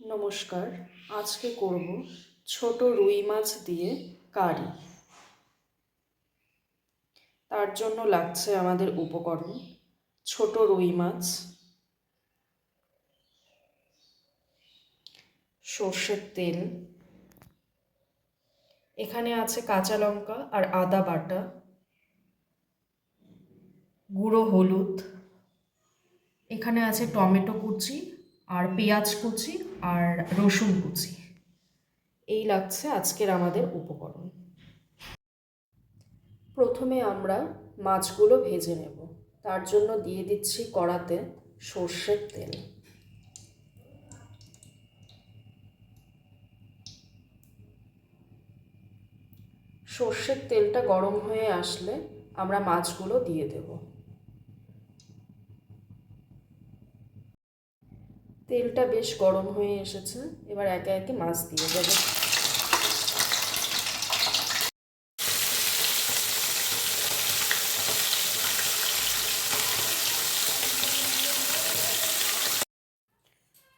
নমস্কার, আজকে করব ছোট রুই মাছ দিয়ে কারি। তার জন্য লাগছে আমাদের উপকরণ, ছোট রুই মাছ, সর্ষের তেল, এখানে আছে কাঁচা লঙ্কা আর আদা বাটা, গুঁড়ো হলুদ, এখানে আছে টমেটো কুচি আর পেঁয়াজ কুচি আর রসুন কুচি। এই লাগছে আজকের আমাদের উপকরণ। প্রথমে আমরা মাছগুলো ভেজে নেব। তার জন্য দিয়ে দিচ্ছি কড়াতে সর্ষের তেল। সর্ষের তেলটা গরম হয়ে আসলে আমরা মাছগুলো দিয়ে দেবো। তেলটা বেশ গরম হয়ে এসেছে। এবার একে একে মাছ দিয়ে দেবো।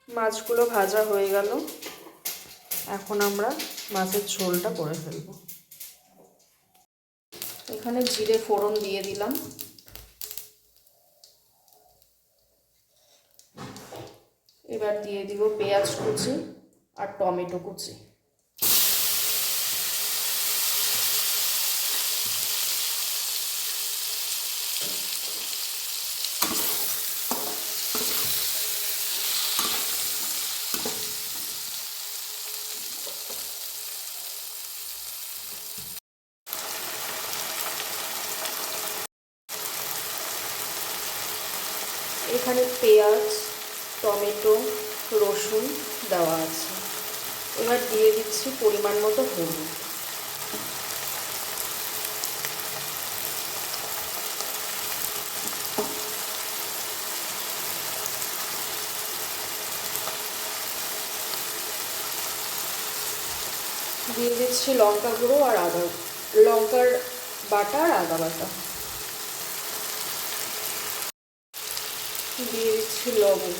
মাছগুলো ভাজা হয়ে গেল। এখন আমরা মাছের ঝোলটা করে ফেলব। এখানে জিরে ফোড়ন দিয়ে দিলাম। এবার দিয়ে দিব পেঁয়াজ কুচি আর টমেটো কুচি। এখানে পেঁয়াজ টমেটো, রসুন দেওয়া আছে। এবার দিয়ে দিচ্ছি পরিমাণ মতো হলুদ। দিয়ে দিচ্ছি লঙ্কা গুঁড়ো আর আদা, লঙ্কার বাটা আর আদা বাটা। দিয়ে দিচ্ছি লবণ।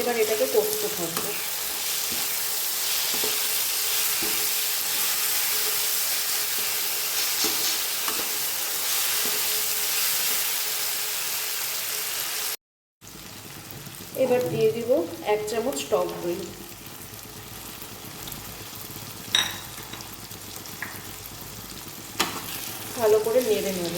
এবার এটাকে কষতে থাকব এবার দিয়ে দিব এক চামচ টক দই। ভালো করে নেড়ে নেব।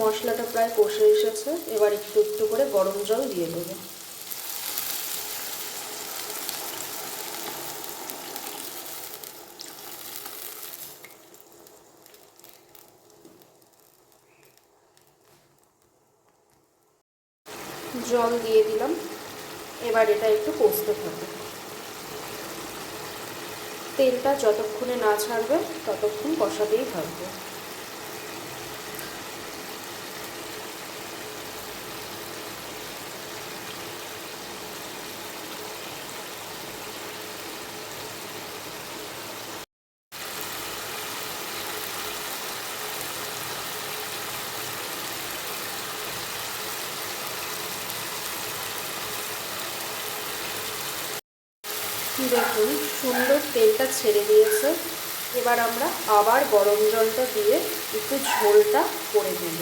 মশলাটা প্রায় কষে এসেছে। এবার একটু একটু করে গরম জল দিয়ে দেবো। জল দিয়ে দিলাম। এবার এটা একটু কষতে থাকবে তেলটা যতক্ষণে না ছাড়বে, ততক্ষণ কষাতেই থাকবে। দেখুন? সুন্দর তেলটা ছেড়ে দিয়েছে। এবার আমরা আবার গরম জলটা দিয়ে একটু ঝোলটা করে দেব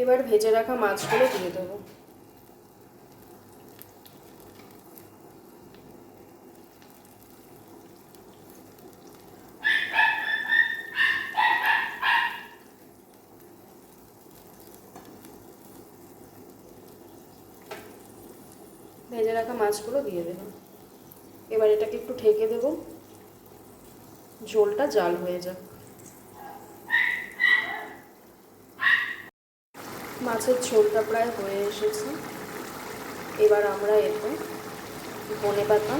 এবার ভেজে রাখা মাছগুলো দিয়ে দেবো। ভেজে রাখা মাছগুলো দিয়ে দেব। এবার এটাকে একটু ঢেকে দেব। ঝোলটা জাল হয়ে যাক। মাছের ঝোলটা প্রায় হয়ে এসেছে। এবার আমরা এরপর বনে পাতা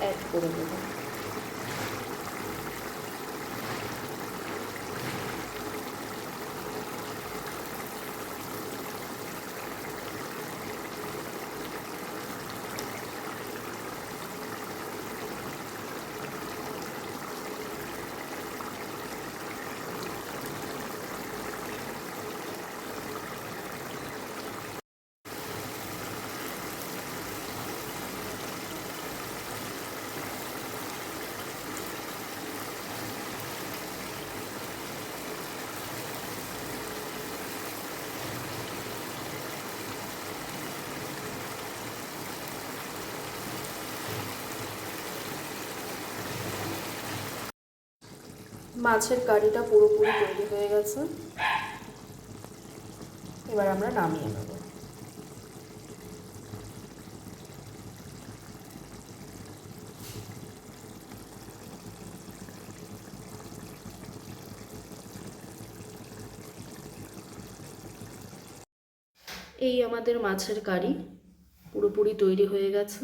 অ্যাড করে দেবো। মাছের কারিটা পুরোপুরি তৈরি হয়ে গেছে। এবার আমরা নামিয়ে নেব। এই আমাদের মাছের কারি পুরোপুরি তৈরি হয়ে গেছে।